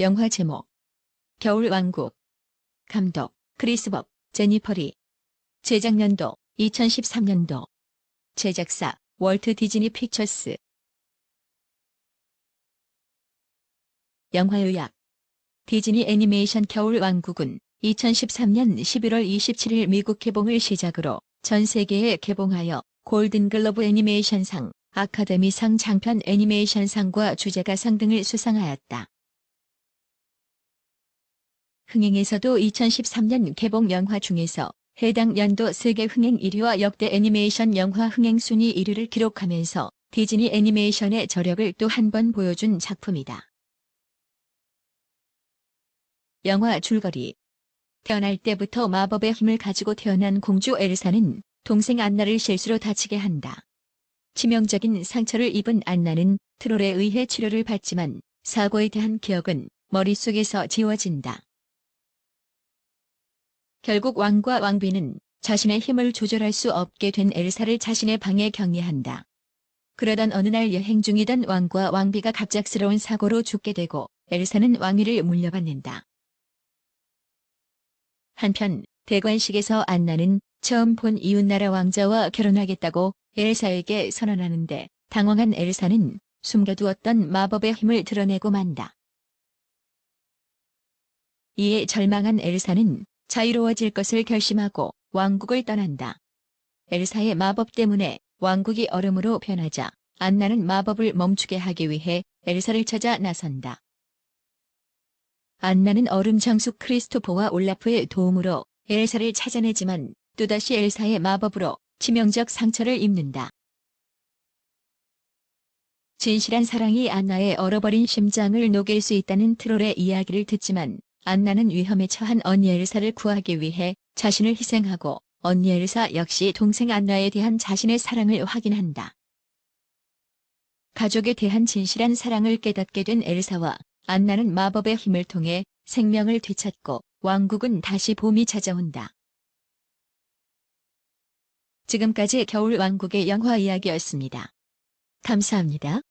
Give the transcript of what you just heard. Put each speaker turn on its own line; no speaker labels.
영화 제목. 겨울왕국. 감독. 크리스법 제니퍼리. 제작년도 2013년도. 제작사 월트 디즈니 픽처스. 영화 요약 디즈니 애니메이션 겨울왕국은 2013년 11월 27일 미국 개봉을 시작으로 전 세계에 개봉하여 골든글러브 애니메이션상, 아카데미상 장편 애니메이션상과 주제가상 등을 수상하였다. 흥행에서도 2013년 개봉 영화 중에서 해당 연도 세계 흥행 1위와 역대 애니메이션 영화 흥행 순위 1위를 기록하면서 디즈니 애니메이션의 저력을 또 한 번 보여준 작품이다. 영화 줄거리 태어날 때부터 마법의 힘을 가지고 태어난 공주 엘사는 동생 안나를 실수로 다치게 한다. 치명적인 상처를 입은 안나는 트롤에 의해 치료를 받지만 사고에 대한 기억은 머릿속에서 지워진다. 결국 왕과 왕비는 자신의 힘을 조절할 수 없게 된 엘사를 자신의 방에 격리한다. 그러던 어느 날 여행 중이던 왕과 왕비가 갑작스러운 사고로 죽게 되고 엘사는 왕위를 물려받는다. 한편 대관식에서 안나는 처음 본 이웃나라 왕자와 결혼하겠다고 엘사에게 선언하는데 당황한 엘사는 숨겨두었던 마법의 힘을 드러내고 만다. 이에 절망한 엘사는 자유로워질 것을 결심하고 왕국을 떠난다. 엘사의 마법 때문에 왕국이 얼음으로 변하자 안나는 마법을 멈추게 하기 위해 엘사를 찾아 나선다. 안나는 얼음 장수 크리스토퍼와 올라프의 도움으로 엘사를 찾아내지만 또다시 엘사의 마법으로 치명적 상처를 입는다. 진실한 사랑이 안나의 얼어버린 심장을 녹일 수 있다는 트롤의 이야기를 듣지만 안나는 위험에 처한 언니 엘사를 구하기 위해 자신을 희생하고 언니 엘사 역시 동생 안나에 대한 자신의 사랑을 확인한다. 가족에 대한 진실한 사랑을 깨닫게 된 엘사와 안나는 마법의 힘을 통해 생명을 되찾고 왕국은 다시 봄이 찾아온다. 지금까지 겨울 왕국의 영화 이야기였습니다. 감사합니다.